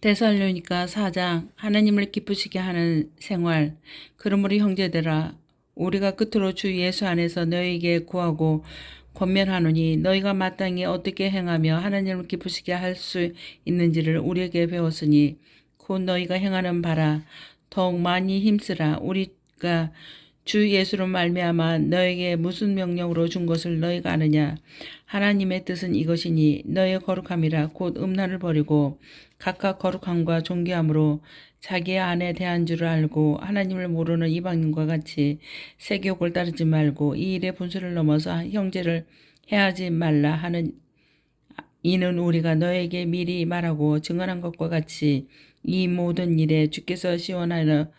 데살로니가 4장 하나님을 기쁘시게 하는 생활. 그러므로 형제들아 우리가 끝으로 주 예수 안에서 너희에게 구하고 권면하노니 너희가 마땅히 어떻게 행하며 하나님을 기쁘시게 할 수 있는지를 우리에게 배웠으니 곧 너희가 행하는 바라. 더욱 많이 힘쓰라. 우리가 주 예수로 말미암아 너에게 무슨 명령으로 준 것을 너희가 아느냐? 하나님의 뜻은 이것이니 너의 거룩함이라 곧 음란을 버리고 각각 거룩함과 존귀함으로 자기의 안에 대한 줄을 알고 하나님을 모르는 이방인과 같이 세교욕을 따르지 말고 이 일의 분수를 넘어서 형제를 해하지 말라 하는 이는 우리가 너에게 미리 말하고 증언한 것과 같이 이 모든 일에 주께서 시원하여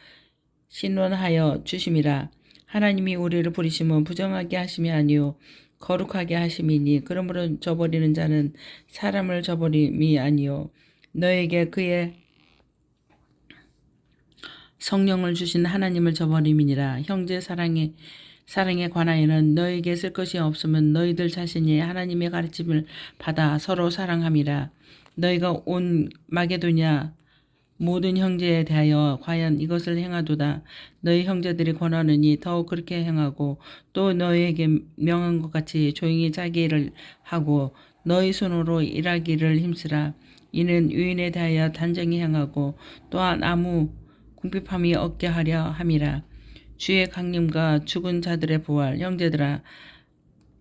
신원하여 주심이라 하나님이 우리를 부리심은 부정하게 하심이 아니요 거룩하게 하심이니 그러므로 저버리는 자는 사람을 저버림이 아니요 너에게 그의 성령을 주신 하나님을 저버림이니라. 형제 사랑에 사랑에 관하여는 너에게 쓸 것이 없으면 너희들 자신이 하나님의 가르침을 받아 서로 사랑함이라. 너희가 온 마게도냐 모든 형제에 대하여 과연 이것을 행하도다. 너희 형제들이 권하느니 더욱 그렇게 행하고 또 너희에게 명한 것 같이 조용히 자기 일을 하고 너희 손으로 일하기를 힘쓰라. 이는 유인에 대하여 단정히 행하고 또한 아무 궁핍함이 없게 하려 함이라. 주의 강림과 죽은 자들의 부활 형제들아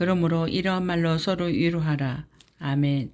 그러므로 이러한 말로 서로 위로하라. 아멘.